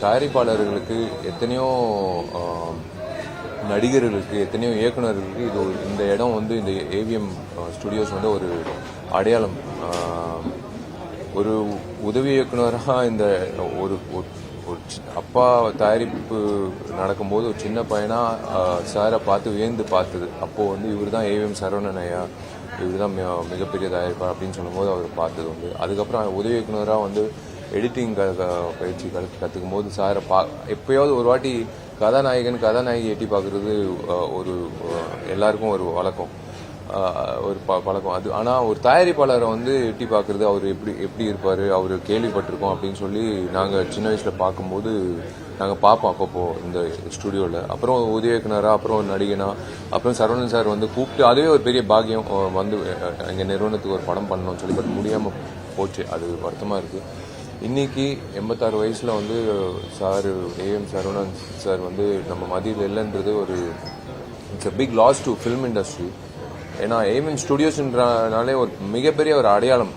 தயாரிப்பாளர்களுக்கு எத்தனையோ நடிகர்களுக்கு எத்தனையோ இயக்குனர்களுக்கு இது இந்த இடம் வந்து இந்த ஏவிஎம் ஸ்டுடியோஸ் வந்து ஒரு அடையாளம். ஒரு உதவி இயக்குனராக இந்த ஒரு ஒரு- அப்பா தயாரிப்பு நடக்கும்போது ஒரு சின்ன பையனா சாரை பார்த்து வியந்து பார்த்தது. அப்போது வந்து இவர் தான் ஏவிஎம் சரவணன் ஐயா. இவர் தான் மிகப்பெரிய தயாரிப்பார் அப்படின்னு சொல்லும்போது அவர் பார்த்தது வந்து அதுக்கப்புறம் உதவி இயக்குனராக வந்து எடிட்டிங் க பயிற்சி கற்று கற்றுக்கும் போது சாரை பா எப்பயாவது ஒரு வாட்டி கதாநாயகன் கதாநாயகி எட்டி பார்க்குறது ஒரு எல்லாருக்கும் ஒரு வழக்கம். ஒரு ப பழக்கம். அது ஆனால் ஒரு தயாரிப்பாளரை வந்து எட்டி பார்க்குறது அவர் எப்படி எப்படி இருப்பார் அவர் கேள்விப்பட்டிருக்கோம் அப்படின்னு சொல்லி நாங்கள் சின்ன வயசில் பார்க்கும்போது நாங்கள் பார்ப்போம் அப்பப்போ இந்த ஸ்டுடியோவில் அப்புறம் உதவி இயக்குனரா அப்புறம் நடிகனா அப்புறம் சரவணன் சார் வந்து கூப்பிட்டு அதுவே ஒரு பெரிய பாக்கியம் வந்து எங்கள் நிறுவனத்துக்கு ஒரு படம் பண்ணணும்னு சொல்லி பட் முடியாமல் போச்சு. அது வருத்தமாக இருக்குது இன்னைக்கு எண்பத்தாறு வயசில் வந்து சார் ஏஎம் சரவணன் சார் வந்து நம்ம மதியில் இல்லைன்றது ஒரு it's a big loss to film industry ஏன்னா ஏவிஎம் ஸ்டுடியோஸ்ன்றனாலே ஒரு மிகப்பெரிய ஒரு அடையாளம்.